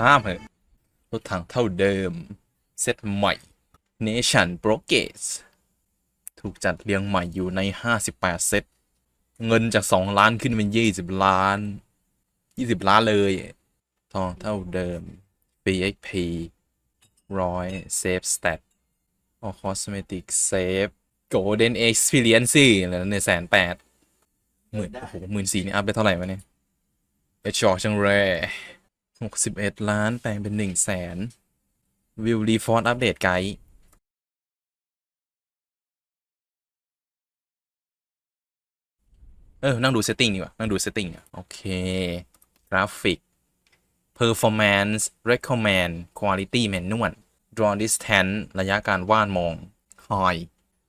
ตามเหอะรถถังเท่าเดิม เซตใหม่ Nation b r o g a t ถูกจัดเรียงใหม่อยู่ใน 58 เซต เงินจาก 2 ล้านขึ้นเป็น 20 ล้าน 20 ล้านเลยทองเท่าเดิม BXP ร้อยเซฟสเตตออคอสเมติกเซฟโกลเด้นเอ็กซ์เพรียนซี่เหลือในแสนแปดหมื่นโอ้โหหมื่นสี่นี่อัพไปเท่าไหร่วะเนี่ยเอชอร์ชังเร่ 61 ล้านแปลงเป็น1แสนวิวรีฟอนต์อัปเดตไกด์เออ นั่งดูเซตติ้งดีกว่า นั่งดูเซตติ้งโอเค กราฟิก performance recommend quality manual draw distance ระยะการวาดมอง high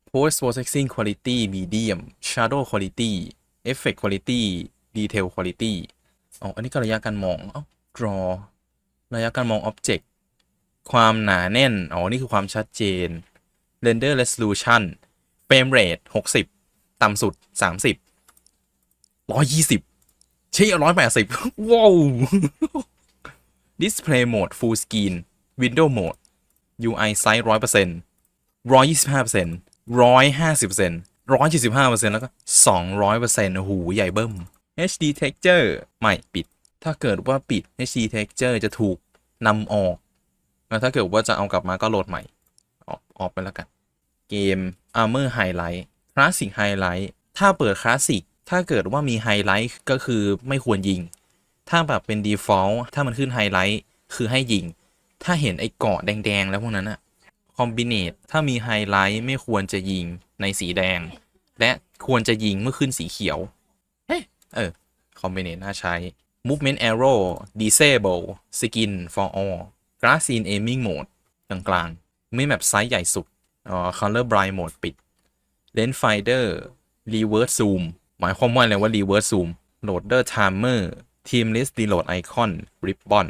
post processing quality medium shadow quality effect quality detail quality อ๋อ อันนี้ก็ระยะการมอง เอ้า draw ระยะการมอง object ความหนาแน่น อ๋อ นี่คือความชัดเจน render resolution frame rate 60 ต่ำสุด 30 120เชี่ย180 ว้าว display mode full screen window mode UI size 100% 125% 150% 175%แล้วก็ 200%โอ้โห ใหญ่เบิ้ม HD texture ไม่ ปิด ถ้าเกิดว่าปิด HD texture จะถูกนำออก แล้วถ้าเกิดว่าจะเอากลับมาก็โหลดใหม่ ออกออกไปแล้วกัน เกม Armor Highlight Classic Highlight ถ้าเปิด Classic ถ้าเกิดว่ามี Highlight ก็คือไม่ควรยิง ถ้าแบบเป็น default ถ้ามันขึ้น Highlight คือให้ยิง ถ้าเห็นไอ้เกาะแดง ๆ แล้วพวกนั้นอะคอมบิเนตถ้ามีไฮไลท์ไม่ควรจะยิงในสีแดง และควรจะยิงเมื่อขึ้นสีเขียวเฮ้เออ คอมบิเนตน่าใช้ movement arrow disable skin for all glass in aiming mode กลางๆ ไม่แบบไซส์ใหญ่สุดอ๋อ color bright mode ปิด lens finder reverse zoom หมายความว่าอะไรว่า reverse zoom loader timer team list reload icon ribbon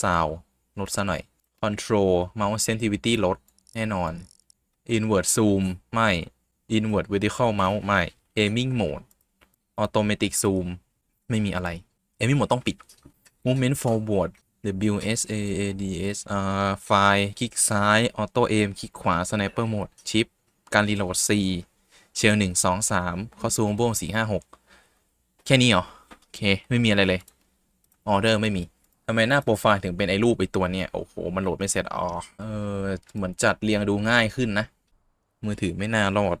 sound ลดซะหน่อย control mouse sensitivity ลดแน่นอน invert zoom ไม่ invert vertical mouse ไม่ aiming mode automatic zoom ไม่มีอะไร aiming mode ต้องปิด movement forward W S A A D S R ไฟล์คลิกซ้าย auto aim คลิกขวา sniper mode ชิปการรีโหลด C เชลหนึ่งสองสามคอซูมโบงสี่ห้าหกแค่นี้เหรอ โอเค ไม่มีอะไรเลยออเดอร์ไม่มีทำไมหน้าโปรไฟล์ถึงเป็นไอ้รูปไอ้ตัวเนี่ยโอ้โห มันโหลดไม่เสร็จอ๋อเออ เหมือนจัดเรียงดูง่ายขึ้นนะ มือถือไม่น่ารอด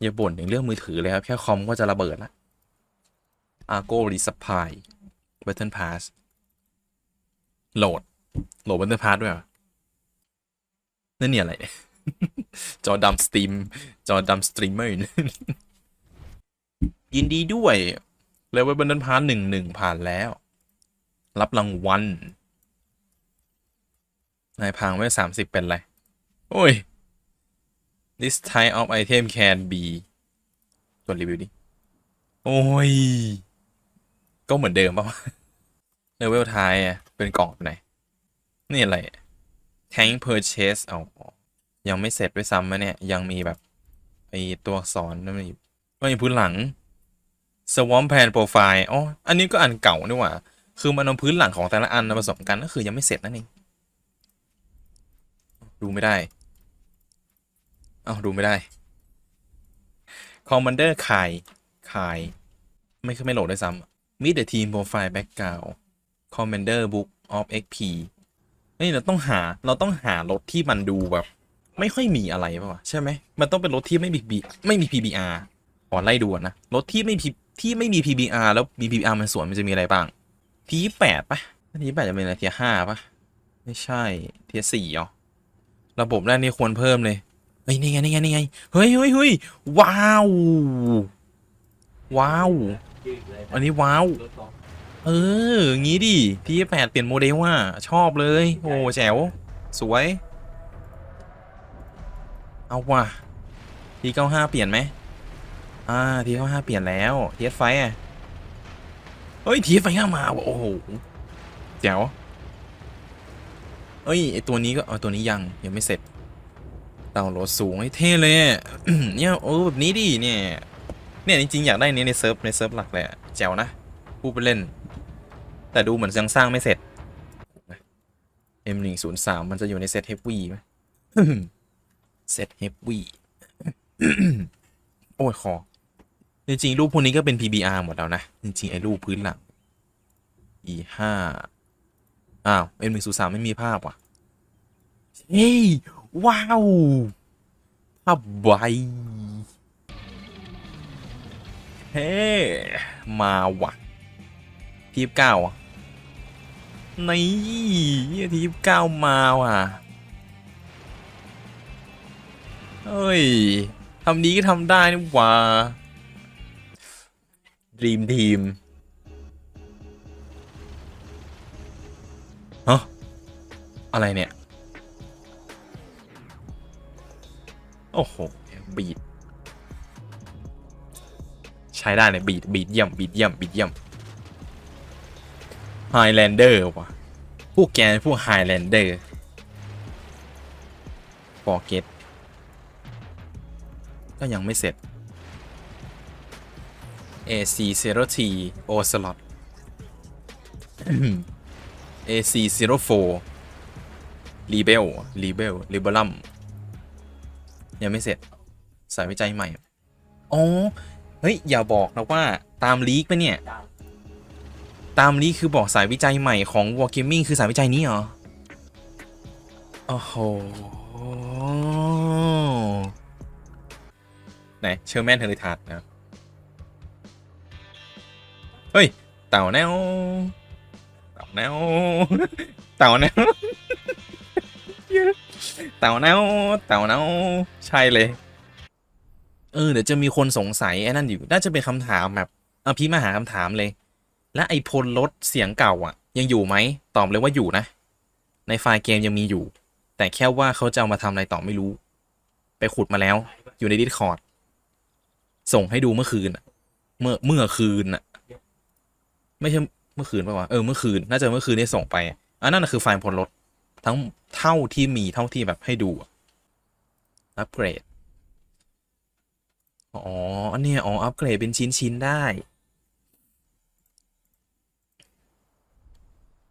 อย่าบ่นถึงเรื่องมือถือเลยครับ แค่คอมก็จะระเบิดละ Argo Resupply Button Pass โหลด โหลด Button Pass ด้วยเหรอนั่นเนี่ยอะไร จอดำสตรีม จอดำสตรีมเมอร์ยินดีด้วยเลเวลบันดันพาร์หนึ่งหนึ่งผ่านแล้ว รับรางวัลนายพังไว้สามสิบเป็นไร โอ้ย this type of item can be กดรีวิวดิ โอ้ย ก็เหมือนเดิมป่าวะเลเวลท้ายอะเป็นกล่องแบไหน นี่อะไร tank purchase เอายังไม่เสร็จด้วยซ้ำนะเนี่ย ยังมีแบบไอตัวอักษรนั่นมันอยู่มีพื้นหลัง Swamp Plan Profile อ๋อ อันนี้ก็อันเก่านี่หว่า คือมันเอาพื้นหลังของแต่ละอันมาผสมกันก็คือยังไม่เสร็จนั่นเอง ดูไม่ได้เอ้าดูไม่ได้ Commander ขายขาย ไม่คือไม่โหลดด้วยซ้ำ Meet the Team Profile Background Commander Book of XP นี่เราต้องหาเราต้องหารถที่มันดูแบบ ไม่ค่อยมีอะไรป่ะใช่ไหมมันต้องเป็นรถที่ไม่มี B ไม่มี PBR ขอไล่ดูก่อนนะรถที่ไม่มีที่ไม่มี PBR แล้วมี PBR มันสวนมันจะมีอะไรบ้างทีแปดป่ะทีแปดจะเป็นอะไรทีห้าป่ะไม่ใช่เทียสี่อ๋อระบบแรกนี่ควรเพิ่มเลยเฮ้ยนี่ไงนี่ไงนี่ไงเฮ้ยเฮ้ยเฮ้ยว้าว ว้าว อันนี้ว้าว เออ งี้ดิทีแปดเปลี่ยนโมเดลว่า ชอบเลย โอ้แจ๋ว สวย เอาว่ะทีเก้าห้าเปลี่ยนไหมอ่าทีเก้าห้าเปลี่ยนแล้วทีเอสไฟอะเฮ้ยทีเอสไฟห้ามาว่ะโอ้โหแจ๋วเอ้ยไอตัวนี้ก็เอาตัวนี้ยังยังไม่เสร็จดาวน์โหลดสูงไอ้เท่เลยเนี่ยโอ้แบบนี้ดิเนี่ย เนี่ยจริงๆอยากได้เนี้ในเซิร์ฟในเซิร์ฟหลักเลยอะแจ๋วนะพูดไปเล่น แต่ดูเหมือนยังสร้างไม่เสร็จ M103 มันจะอยู่ในเซตเฮฟวี่ไหมเซตเฮฟวี่โอ้ยคอจริงๆรูปพวกนี้ก็เป็น PBR หมดแล้วนะ จริงๆ ไอ้รูปพื้นหลัง E5 อ้าว M103 ไม่มีภาพว่ะ เฮ้ย ว้าวภาพไว เฮ้มาว่ะทีบเก้าอะนี่ทีบเก้ามาว่ะเฮ้ยทำนี้ก็ทำได้นี่ว่าดีมทีมฮะอะไรเนี่ย โอ้โห บีด ช้ได้เลยบีดบีดเยี่ยมบีดเยี่ยมบีดเยี่ยมไฮแลนเดอร์ว่ะพวกแกพวกไฮแลนเดอร์ฟอร์เกตก็ยังไม่เสร็จ AC 0 T Ocelot AC 0 4 Rebel Rebel Rebellum ยังไม่เสร็จ สายวิจัยใหม่ อ๋อ เฮ้ย อย่าบอกนะว่าตามลีกปะเนี่ย ตามลีกคือบอกสายวิจัยใหม่ของ Wargaming คือสายวิจัยนี้เหรอ โอ้โห ไหน เชอร์แมนเทอริทาร์ดนะ เฮ้ย เต่าแนว เต่าแนว เต่าแนว เต่าแนว เต่าแนว ใช่เลย เออเดี๋ยวจะมีคนสงสัยไอ้นั่นอยู่น่าจะเป็นคำถามแบบเอาพีมาหาคำถามเลย และไอพลรถเสียงเก่าอะ ยังอยู่ไหมตอบเลยว่าอยู่นะ ในไฟล์เกมยังมีอยู่ แต่แค่ว่าเขาจะเอามาทำอะไรต่อไม่รู้ ไปขุดมาแล้ว อยู่ในดิสคอร์ดส่งให้ดูเมื่อคืนเมื่อเมื่อคืนอะไม่ใช่เมื่อคืนปะวะเออเมื่อคืนน่าจะเมื่อคืนที่ส่งไปอะอันนั้นคือไฟล์พลรถทั้งเท่าที่มีเท่าที่แบบให้ดูอะอัปเกรด อ๋ออันเนี้ยอ๋อ อัปเกรดเป็นชิ้นชิ้น ๆ ได้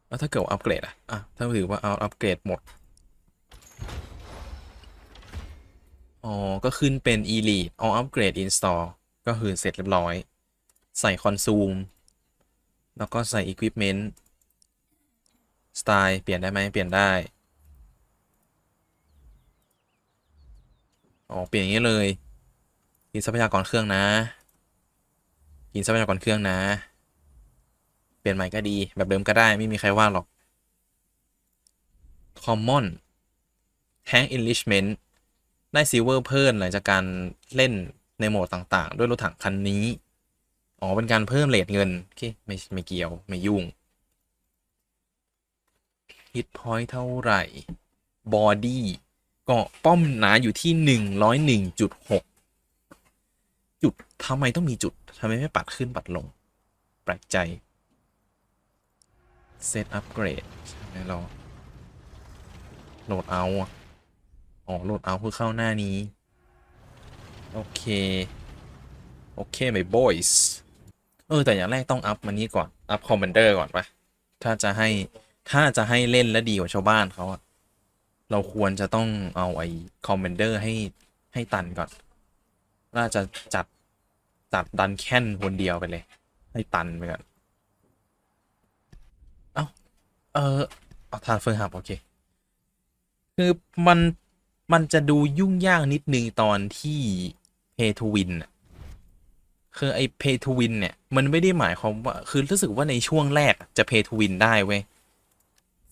แล้วถ้าเกิดว่าอัปเกรดอะอะ ถ้าถือว่าเอาอัปเกรดหมด อ๋อ ก็ขึ้นเป็น Elite อ๋อ Upgrade Install ก็คือเสร็จเรียบร้อย ใส่ Consume แล้วก็ใส่ Equipment สไตล์เปลี่ยนได้ไหมเปลี่ยนได้ อ๋อ เปลี่ยนอย่างนี้เลย กินทรัพยากรเครื่องนะ กินทรัพยากรเครื่องนะ เปลี่ยนใหม่ก็ดี แบบเดิมก็ได้ไม่มีใครว่าหรอก common tank enrichment ได้ซิลเวอร์เพิ่มหลังจากการเล่นในโหมดต่างๆ ด้วยรถถังคันนี้ อ๋อ เป็นการเพิ่มเลทเงิน โอเค ไม่ไม่เกี่ยว ไม่ยุ่งฮิตพอยต์เท่าไหร่ บอดี้ก็ป้อมหนาอยู่ที่ 101.6 ทำไมต้องมีจุดทำไมไม่ปัดขึ้นปัดลง แปลกใจเซตอัปเกรดใช่ไหมเราโหลดเอาอ๋อโหลดเอาเพื่อเข้าหน้านี้ โอเค โอเคไหม boys เออ แต่อย่างแรกต้องอัพมันนี้ก่อน อัพคอมมานเดอร์ก่อนปะถ้าจะให้ถ้าจะให้เล่นและดีกว่าชาวบ้านเขาอะเราควรจะต้องเอาไอ้คอมมานเดอร์ให้ให้ตันก่อนน่าจะจัด จัดดันแค่นคนเดียวไปเลย ให้ตันไปก่อนเอ้าเออเอาทานเฟิร์ฮับโอเค คือมันมันจะดูยุ่งยากนิดนึงตอนที่ pay to win อะคือไอ้ pay to win เนี่ย มันไม่ได้หมายความว่าคือรู้สึกว่าในช่วงแรกจะ pay to win ได้เว้ย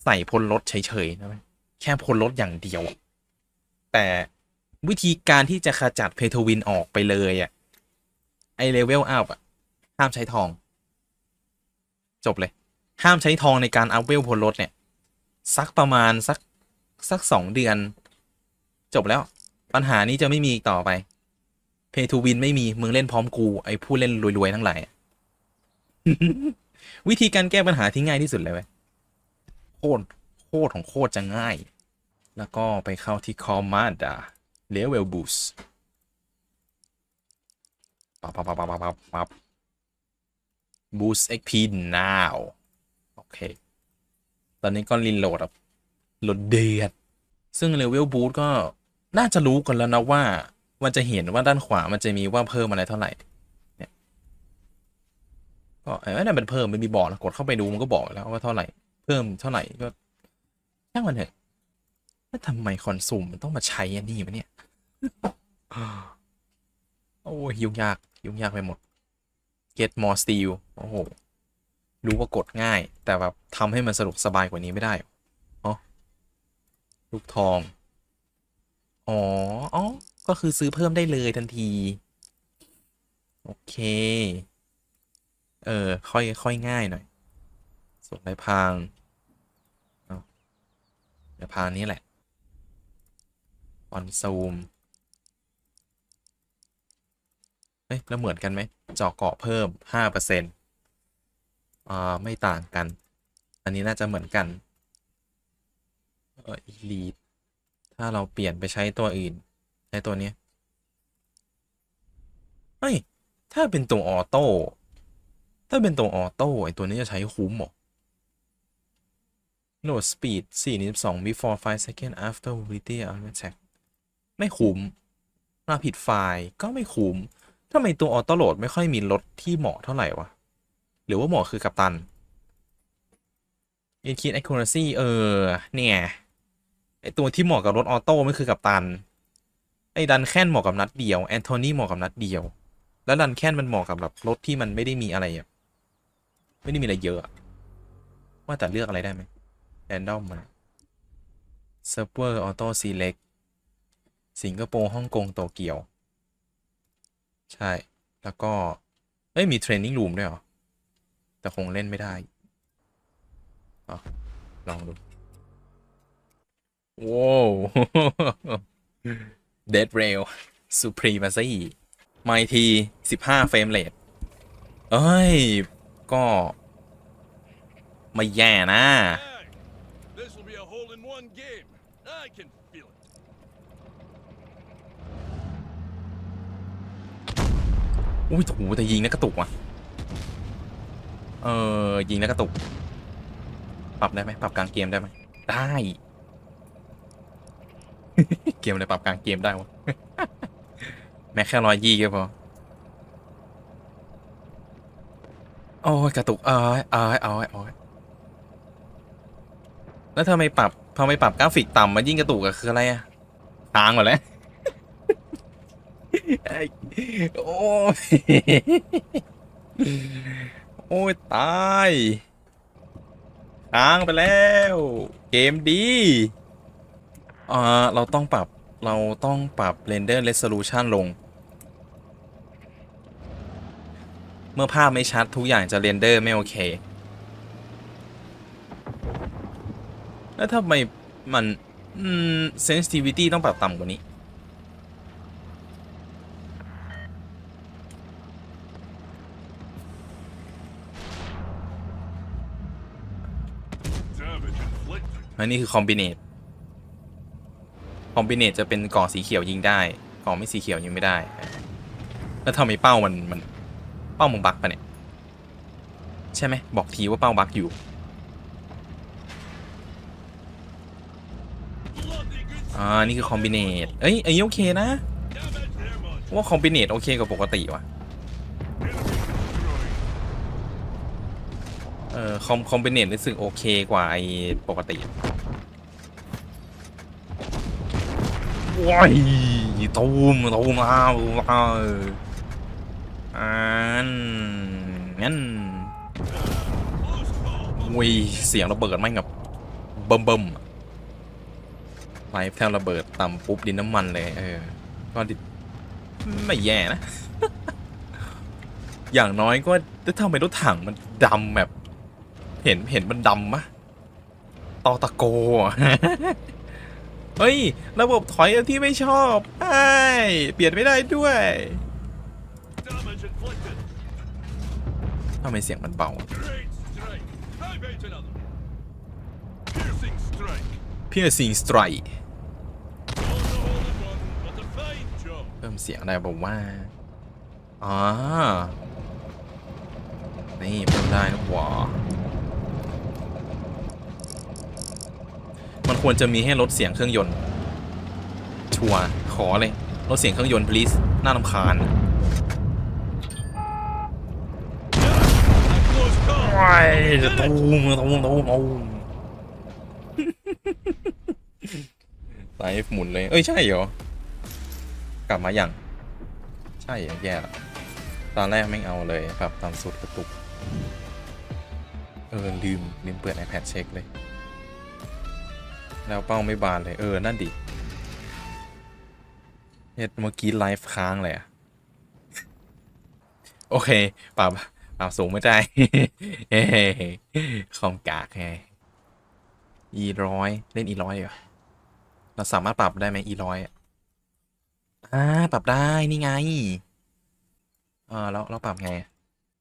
ใส่พลรถเฉยๆนะเว้ยแค่พลรถอย่างเดียว แต่วิธีการที่จะขจัด pay to win ออกไปเลยอะ ไอ level up อะห้ามใช้ทอง จบเลย ห้ามใช้ทองในการอัพเวลพลรถเนี่ย สักประมาณสักสักสองเดือน จบแล้ว ปัญหานี้จะไม่มีอีกต่อไป Pay to win ไม่มี มึงเล่นพร้อมกูไอ้ผู้เล่นรวยๆทั้งหลายวิธีการแก้ปัญหาที่ง่ายที่สุดเลยเว้ยโคตรโคตรของโคตรจะง่าย แล้วก็ไปเข้าที่ Command Level Boost ปับปับปับปับปับปับ Boost XP now โอเค ตอนนี้ก็รีโหลดลดเดือด ซึ่งเลเวลบู t ก็น่าจะรู้กันแล้วนะว่า มันจะเห็นว่าด้านขวามันจะมีว่าเพิ่มอะไรเท่าไหร่ เนี่ย ก็ไอ้นั่นเป็นเพิ่มมันมีบอกนะกดเข้าไปดูมันก็บอกแล้วว่าเท่าไหร่ เพิ่มเท่าไหร่ก็ช่างมันเถอะแล้วทำไมคอนซูมมันต้องมาใช้อันนี้วะเนี่ย โอ้ยยุ่งยาก ยุ่งยากไปหมด get more steel โอ้โห รู้ว่ากดง่าย แต่แบบทำให้มันสะดวกสบายกว่านี้ไม่ได้เหรออ๋อลูกทอง อ๋อ อ๋อ ก็คือซื้อเพิ่มได้เลยทันที โอเค เออ ค่อยค่อยง่ายหน่อยส่วนในพางเอาในพางนี้แหละออนซูม เฮ้ยแล้วเหมือนกันไหมเจาะเกาะเพิ่มห้าเปอร์เซ็นต์อ่าไม่ต่างกัน อันนี้น่าจะเหมือนกันเออ elite ถ้าเราเปลี่ยนไปใช้ตัวอื่น ใช้ตัวนี้เฮ้ยถ้าเป็นตัวออโต้ถ้าเป็นตัวออโต้ไอตัวนี้จะใช้คุ้มเหรอ load speed 42 before 5 second after mobility attack ไม่คุ้มมาผิดไฟล์ก็ไม่คุ้ม ทำไมตัวออโต้โหลดไม่ค่อยมีรถที่เหมาะเท่าไหร่วะ หรือว่าเหมาะคือกัปตัน increase accuracy เออ เนี่ยไอตัวที่เหมาะกับรถออโต้ไม่คือกัปตัน ไอดันแค่นเหมาะกับนัดเดียวแอนโทนีเหมาะกับนัดเดียว แล้วดันแค่นมันเหมาะกับแบบรถที่มันไม่ได้มีอะไรอะไม่ได้มีอะไรเยอะอะ ว่าแต่เลือกอะไรได้ไหมแรนดอมมาเซิร์ฟเวอร์ออโต้ซีเล็กสิงคโปร์ฮ่องกงโตเกียว ใช่ แล้วก็ เอ้ย มีเทรนนิ่งรูมด้วยเหรอ แต่คงเล่นไม่ได้อลองดูว้าว Dead Rail Supremacy ไมที15เฟรมเรทเอ้ย ก็ ไม่แย่นะ อุ้ยโหแต่ยิงแล้วกระตุกว่ะ เออยิงแล้วกระตุก ปรับได้ไหมปรับกลางเกมได้ไหมได้ เกมอะไรปรับกลางเกมได้วะ แม้แค่ร้อยยี่ก็พอ โอ้ยกระตุก เอ้ยเอ้ยเอ้ยเอ้ยแล้วทำไมปรับทำไมปรับกราฟิกต่ำมันยิ่งกระตุกอะคืออะไรอะค้างหมดแล้ว โอ้ย โอ้ย ตายค้างไปแล้ว เกมดีอ่าเราต้องปรับเราต้องปรับ render resolution ลง เมื่อภาพไม่ชัดทุกอย่างจะเรนเดอร์ไม่โอเค แล้วทำไมมัน อืม sensitivity ต้องปรับต่ำกว่านี้ Damage inflicted. อันนี้คือคอมบิเนตคอมบิเนตจะเป็นกล่องสีเขียวยิงได้กล่องไม่สีเขียวยิงไม่ได้ แล้วทำไมเป้ามันมันเป้ามึงบักปะเนี่ย ใช่ไหมบอกทีว่าเป้าบักอยู่อ่านี่คือคอมบิเนตเอ้ยไอ้นี้โอเคนะ ว่าคอมบิเนตโอเคกว่าปกติว่ะเออคอมคอมบิเนตรู้สึกโอเคกว่าไอ้ปกติ ว้ายตูมตูมอ้าวอ้าวอ่านงั้นวิเสียงระเบิดไหม่งแบบเบิ่มเบิ่มไลฟ์แทบระเบิดต่ำปุ๊บดินน้ำมันเลยเออ ก็ดิไม่แย่นะ อย่างน้อยก็ถ้าทำไมรถถังมันดำแบบ เห็นเห็นมันดำมะตอตะโก เฮ้ย ระบบถอยที่ไม่ชอบไอ้เปลี่ยนไม่ได้ด้วยทำไมเสียงมันเบา Piercing Strike เพิ่มเสียงได้บอกว่าอ๋อนี่เพิ่มได้นะวะ มันควรจะมีให้ลดเสียงเครื่องยนต์ ชัวขอเลยลดเสียงเครื่องยนต์ please น่ารำคาญว้ายจะตูมตูมตูมตูมไลฟ์หมุนเลย เอ้ย ใช่เหรอ กลับมาอย่าง ใช่แย่ละตอนแรกไม่เอาเลยแบบตามสุดกระตุก เออ ลืม ลืมเปิด iPad เช็คเลย แล้วเป้าไม่บานเลย เออ นั่นดิเฮ็ดเมื่อกี้ไลฟ์ค้างเลยอะโอเคปรับปรับสูงไม่ได้เฮ้คอมกากไง e ร้อยเล่น e ร้อยเหรอเราสามารถปรับได้ไหม e ร้อยอ่าปรับได้นี่ไงอ่าแล้วเราปรับไง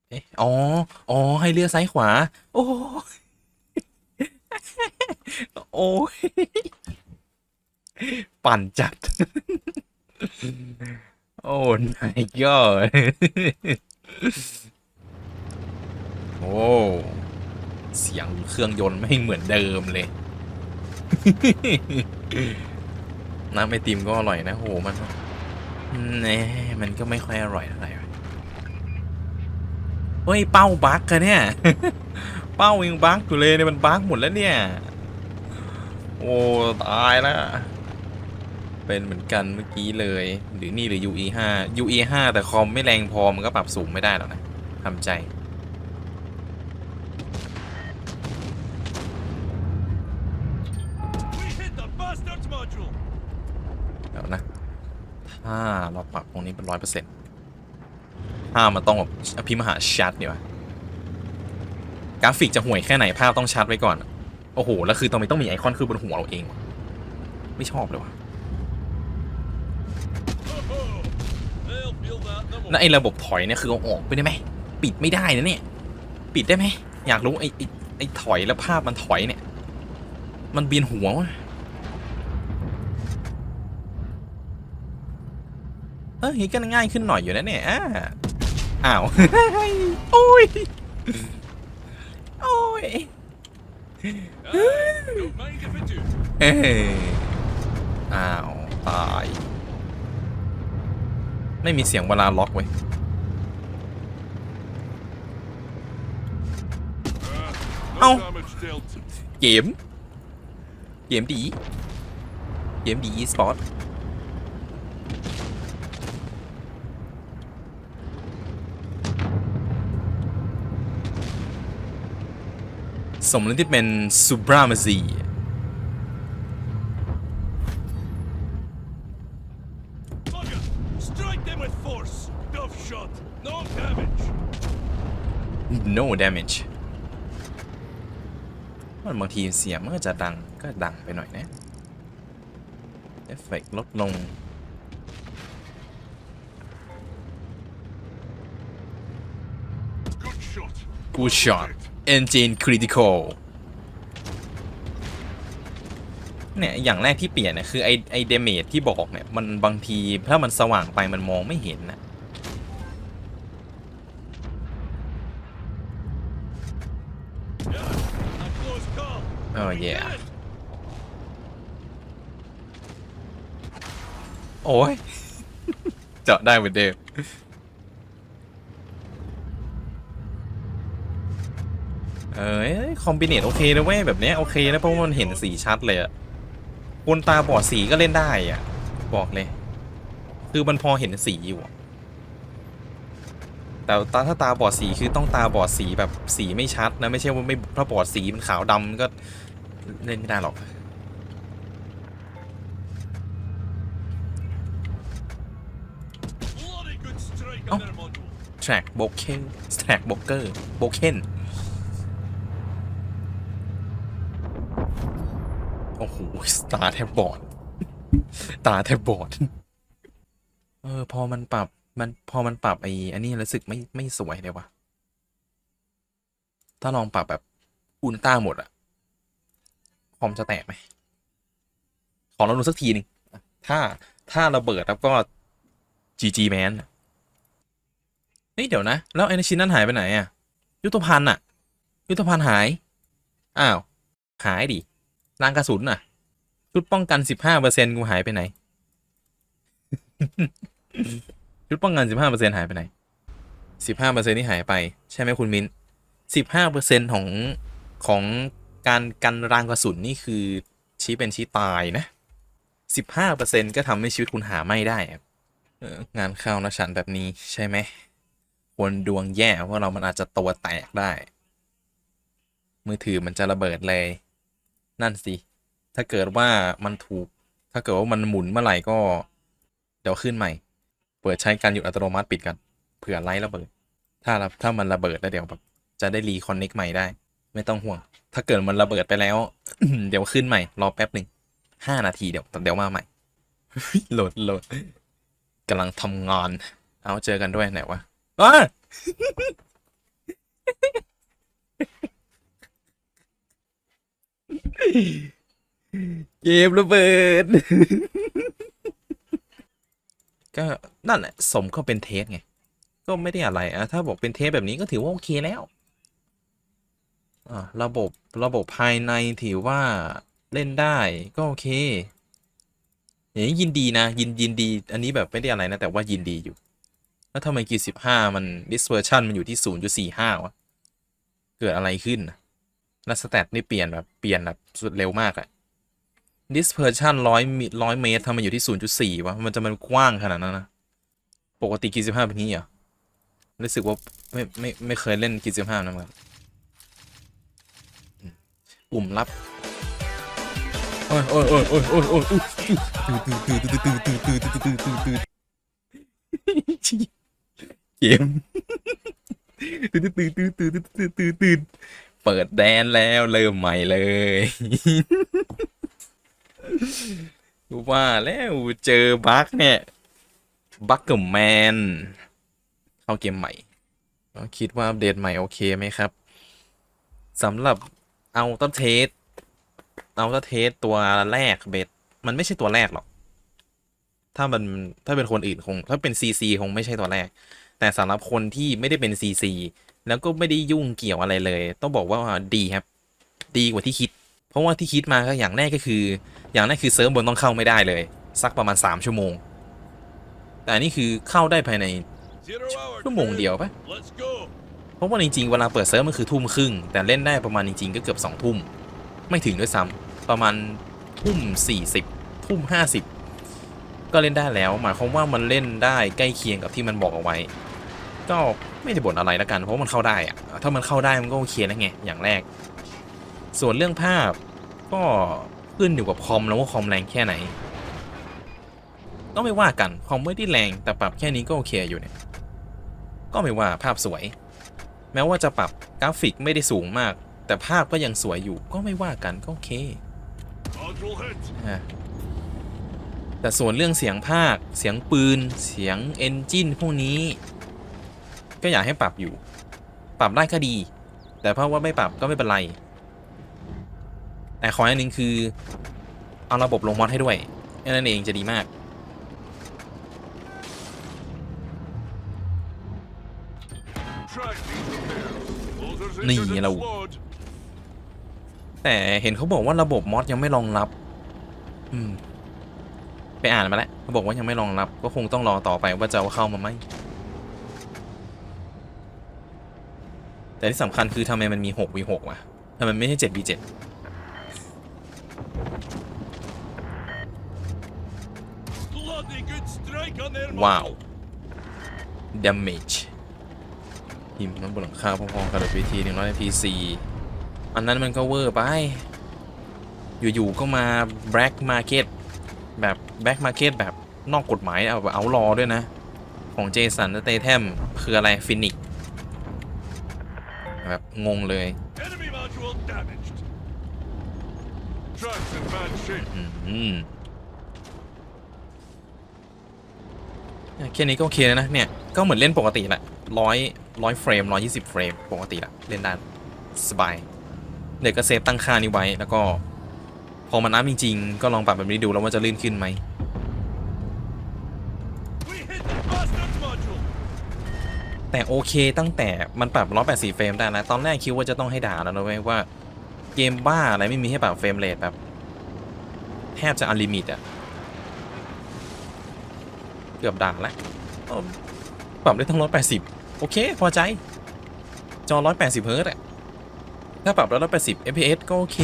เอ๊ะอ๋ออ๋อให้เลือกซ้ายขวา โอ้ โอ้ย ปั่นจัด โอ้ my god โอ้ เสียงเครื่องยนต์ไม่เหมือนเดิมเลย น้ำไอติมก็อร่อยนะโหมันแหน่มันก็ไม่ค่อยอร่อยเท่าไหร่เฮ้ย เป้าบั๊กอะเนี่ย เป้ายังบั๊กอยู่เลยเนี่ยมันบั๊กหมดแล้วเนี่ย โอ้ ตายแล้วเป็นเหมือนกันเมื่อกี้เลย หรือนี่หรือ UE 5 UE 5 แต่คอมไม่แรงพอมันก็ปรับสูงไม่ได้หรอกนะทำใจ เดี๋ยวนะ ถ้าเราปรับตรงนี้เป็นร้อยเปอร์เซ็นต์ถ้ามันต้องแบบอภิมหาชัดเนี่ยวะกราฟิกจะห่วยแค่ไหนภาพต้องชัดไว้ก่อน โอ้โห แล้วคือตรงนี้ต้องมีไอคอนคือบนหัวเราเองวะไม่ชอบเลยวะ Oh, they'll feel that the แล้ว more. ไอ้ระบบถอยเนี่ยคือเอาออกไปได้ไหม ปิดไม่ได้นะเนี่ย ปิดได้ไหม อยากรู้ไอ้ไอ้ไอ้ถอยแล้วภาพมันถอยเนี่ย มันเบียนหัววะเออเฮ้ยก็ง่ายขึ้นหน่อยอยู่นะเนี่ยอ่าอ้าว โอ้ย โอ้ย เอ้ยอ้าว ตาย ไม่มีเสียงเวลาล็อกเว้ย No Ow. damage dealt. เกม เกมดี เกมดีสปอร์ต สมแล้วที่เป็นซูบรามาซี Bugger! Strike them with force. Dove shot. No damage. no damage มันบางทีเสียงมันก็จะดังก็ดังไปหน่อยนะ เอฟเฟกลดลง Good shot. Engine critical เนี่ยอย่างแรกที่เปลี่ยนเนี่ยคือไอไอเดเมจที่บอกเนี่ยมันบางทีถ้ามันสว่างไปมันมองไม่เห็นนะ Yeah, a close call. Oh, We yeah. did it. โอ้ยเจาะได้เหมือนเดิม เอ้ยคอมบิเนตโอเคนะเว้ยแบบเนี้ยโอเคนะเพราะว่ามันเห็นสีชัดเลยอะคนตาบอดสีก็เล่นได้อะบอกเลย คือมันพอเห็นสีอยู่อะแต่ตาถ้าตาบอดสีคือต้องตาบอดสีแบบสีไม่ชัดนะไม่ใช่ว่าไม่ถ้าบอดสีมันขาวดำก็เล่นไม่ได้หรอก Bloody good strike Oh. on their module. track b o k e n track b o k e r b o k e n โอ้โห ตาแทบบอด ตาแทบบอด เออ พอมันปรับ มันพอมันปรับไอ้อันนี้รู้สึกไม่ไม่สวยเลยวะถ้าลองปรับแบบอุลตร้าหมดอะคอมจะแตกไหม ขอลองดูสักทีหนึ่งถ้าถ้าระเบิดแล้วก็ GG man เฮ้ยเดี๋ยวนะ แล้วไอ้ชิ้นนั้นหายไปไหนอะยุทธภัณฑ์อะยุทธภัณฑ์หาย อ้าว หายดิรางกระสุนอะ ชุดป้องกันสิบห้าเปอร์เซ็นกูหายไปไหน ชุดป้องกันสิบห้าเปอร์เซ็นหายไปไหนสิบห้าเปอร์เซ็นที่หายไป ใช่ไหมคุณมิ้นสิบห้าเปอร์เซ็นของ ของการกันรางกระสุนนี่คือชี้เป็นชี้ตายนะสิบห้าเปอร์เซ็นก็ทำให้ชีวิตคุณหาไม่ได้อะเอองานเข้านะฉันแบบนี้ใช่ไหมคนดวงแย่เพราะเรามันอาจจะตัวแตกได้ มือถือมันจะระเบิดเลย นั่นสิ ถ้าเกิดว่ามันถูก ถ้าเกิดว่ามันหมุนเมื่อไหร่ก็ เดี๋ยวขึ้นใหม่ เปิดใช้การหยุดอัตโนมัติปิดกันเผื่อไลท์ระเบิด ถ้าถ้ามันระเบิดแล้วเดี๋ยวแบบจะได้รีคอนเน็กใหม่ได้ ไม่ต้องห่วง ถ้าเกิดมันระเบิดไปแล้ว เดี๋ยวขึ้นใหม่ รอแป๊บหนึ่งห้านาทีเดี๋ยวเดี๋ยวมาใหม่โหลดโหลดกำลังทำงาน เอาเจอกันด้วยไหนวะว้า เกมระเบิด ก็นั่นแหละสมก็เป็นเทสไง ก็ไม่ได้อะไรอะถ้าบอกเป็นเทสแบบนี้ก็ถือว่าโอเคแล้วอ่าระบบระบบภายในถือว่าเล่นได้ก็โอเคอย่างนี้ยินดีนะ ยินยินดี อันนี้แบบไม่ได้อะไรนะ แต่ว่ายินดีอยู่ แล้วทำไมกีสิบห้ามัน dispersion มันอยู่ที่ศูนย์จุดสี่ห้าวะ เกิดอะไรขึ้นนะแล้วสแตทนี่เปลี่ยนแบบเปลี่ยนแบบสุดเร็วมากอะ dispersion ร้อยร้อยเมตรทำไมอยู่ที่ศูนย์จุดสี่วะ มันจะมันกว้างขนาดนั้นนะ ปกติกีสิบห้าเป็นนี้เหรอ รู้สึกว่าไม่ไม่ไม่เคยเล่นกีสิบห้านะมันอืมปุ่มลับโอ้ยโอ้ยโอ้ยโอ้ยโอ้ยโอ้ยอุ๊ยตื่นตื่นตื่นตื่นตื่นตื่นตื่นตื่นตื่นตื่นเกมตื่นตื่นตื่นตื่นตื่นตื่นตื่นเปิดแดนแล้วเริ่มใหม่เลย ว่าแล้วเจอบั๊กเนี่ย บั๊กกับแมน เข้าเกมใหม่ คิดว่าอัปเดตใหม่โอเคไหมครับสำหรับเอาต้นเทสเอาถ้าเทสตัวแรกเบสมันไม่ใช่ตัวแรกหรอก ถ้ามันถ้าเป็นคนอื่นคง ถ้าเป็นซีซีคงไม่ใช่ตัวแรก แต่สำหรับคนที่ไม่ได้เป็นซีซีแล้วก็ไม่ได้ยุ่งเกี่ยวอะไรเลย ต้องบอกว่าดีครับ ดีกว่าที่คิด เพราะว่าที่คิดมาก็อย่างแรกก็คือ อย่างแรกคือเซิร์ฟบนต้องเข้าไม่ได้เลย สักประมาณ 3 ชั่วโมง แต่นี่คือเข้าได้ภายในชั่วโมงเดียวปะเพราะว่าจริงๆเวลาเปิดเซิร์ฟมันคือทุ่มครึ่ง แต่เล่นได้ประมาณจริงๆก็เกือบสองทุ่ม ไม่ถึงด้วยซ้ำประมาณทุ่มสี่สิบทุ่มห้าสิบก็เล่นได้แล้ว หมายความว่ามันเล่นได้ใกล้เคียงกับที่มันบอกเอาไว้ ก็ไม่ได้บ่นอะไรละกัน เพราะมันเข้าได้อะถ้ามันเข้าได้มันก็โอเคแล้วไงอย่างแรก ส่วนเรื่องภาพก็ขึ้นอยู่กับคอมแล้วว่าคอมแรงแค่ไหน ก็ไม่ว่ากันคอมไม่ได้แรงแต่ปรับแค่นี้ก็โอเคอยู่เนี่ย ก็ไม่ว่าภาพสวย แม้ว่าจะปรับกราฟิกไม่ได้สูงมาก แต่ภาพก็ยังสวยอยู่ก็ไม่ว่ากันก็โอเค Module hit. อะแต่ส่วนเรื่องเสียงภาค เสียงปืน เสียงเอนจินพวกนี้ ก็อยากให้ปรับอยู่ ปรับได้ก็ดี แต่เพราะว่าไม่ปรับก็ไม่เป็นไร แต่ขออย่างหนึ่งคือ เอาระบบลงมอดให้ด้วยแค่นั้นเองจะดีมาก Track these repairs. Loaders Nì, entered in là- squad. แต่เห็นเขาบอกว่าระบบมอดยังไม่รองรับ อืม ไปอ่านมาแล้วเขาบอกว่ายังไม่รองรับ ก็คงต้องรอต่อไปว่าจะเอาเข้ามาไหมแต่ที่สำคัญคือทำไมมันมี 6 v 6 วะทำไมไม่ใช่ 7 ว้าว module. damage หิมมันบนหลังคาพอๆกับวิธีหนึ่งร้อยพีซีอันนั้นมันก็เวอร์ไป อยู่ๆก็มา black market แบบ black market แบบนอกกฎหมายเอาแบบเอารอด้วยนะ ของเจสันสเตเทมคืออะไรฟินิกแบบงงเลย Enemy module damaged. Tracks in bad shape. อืมเนี่ย แค่นี้ก็โอเคแล้วนะเนี่ยก็เหมือนเล่นปกติแหละร้อยร้อยเฟรมร้อยยี่สิบเฟรมปกติแหละเล่นได้สบายเดี๋ยวก็เซฟตั้งค่านี้ไว้แล้วก็ พอมันอัพจริงๆก็ลองปรับแบบนี้ดูแล้วว่าจะลื่นขึ้นไหมแต่โอเคตั้งแต่มันปรับ184เฟรมได้แล้วตอนแรกคิดว่าจะต้องให้ด่าแล้วนะเว้ยว่าเกมบ้าอะไรไม่มีให้ปรับเฟรมเรทแบบแทบจะอันลิมิตอะ เกือบด่าแล้วเอ้าปรับได้ทั้งร้อยแปดสิบโอเค พอใจ จอร้อยแปดสิบเฮิร์ตซ์อะถ้าปรับแล้วร้อยแปดสิบ fps ก็โอเค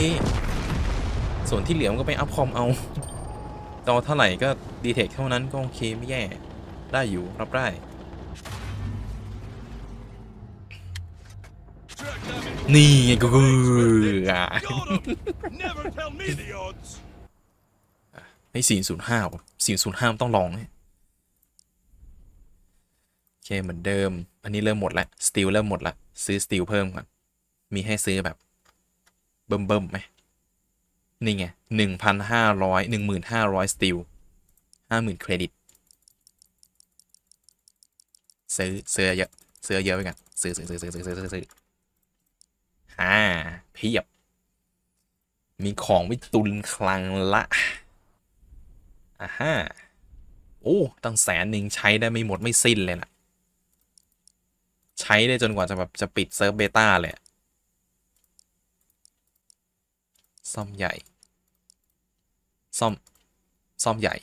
ส่วนที่เหลือมันก็ไปอัพคอมเอา จอเท่าไหร่ก็ดีเทคเท่านั้นก็โอเคไม่แย่ ได้อยู่รับได้ Track them in. นี่ไงกูอะ Got 'em. Never tell me the odds. ให้สี่ศูนย์ห้าสี่ศูนย์ห้าต้องลองเนี่ยโอ เคเหมือนเดิม อันนี้เริ่มหมดละสตีลเริ่มหมดละซื้อสตีลเพิ่มก่อน มีให้ซื้อแบบ เบิ่มเบิ่มไหมนี่ไงหนึ่งพันห้าร้อยหนึ่งหมื่นห้าร้อยสตีลห้าหมื่นเครดิต ซื้อซื้อเยอะซื้อเยอะไปกันซื้อซื้อซื้อซื้อซื้อซื้อซื้อซื้ออ่าเพียบ มีของไวิตุนคลังละอ่าฮะโอ้ ตั้งแสนหนึ่งใช้ได้ไม่หมดไม่สิ้นเลยล่ะ ช้ได้จนกว่าจะแบบจะปิดเซิร์ฟเบต้าเลยซ่อมใหญ่ ซ่อม ซ่อมใหญ่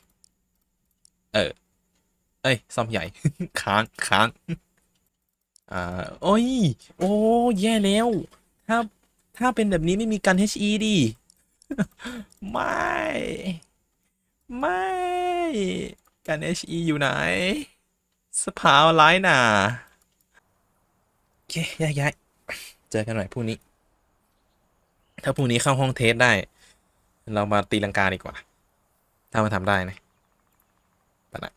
เออ เอ้ย ซ่อมใหญ่ ค้าง ค้าง อ่า โอ้ย โอ้แย่แล้ว ถ้า ถ้าเป็นแบบนี้ไม่มีการ HE ดิไม่ ไม่การ HE อยู่ไหน สภาวร้ายหน่ะโอ เคย้ายย้ายเจอกันหน่อยพรุ่งนี้ ถ้าพรุ่งนี้เข้าห้องเทสได้ เรามาตีลังกาดีกว่า ถ้ามาทำได้นะไปละ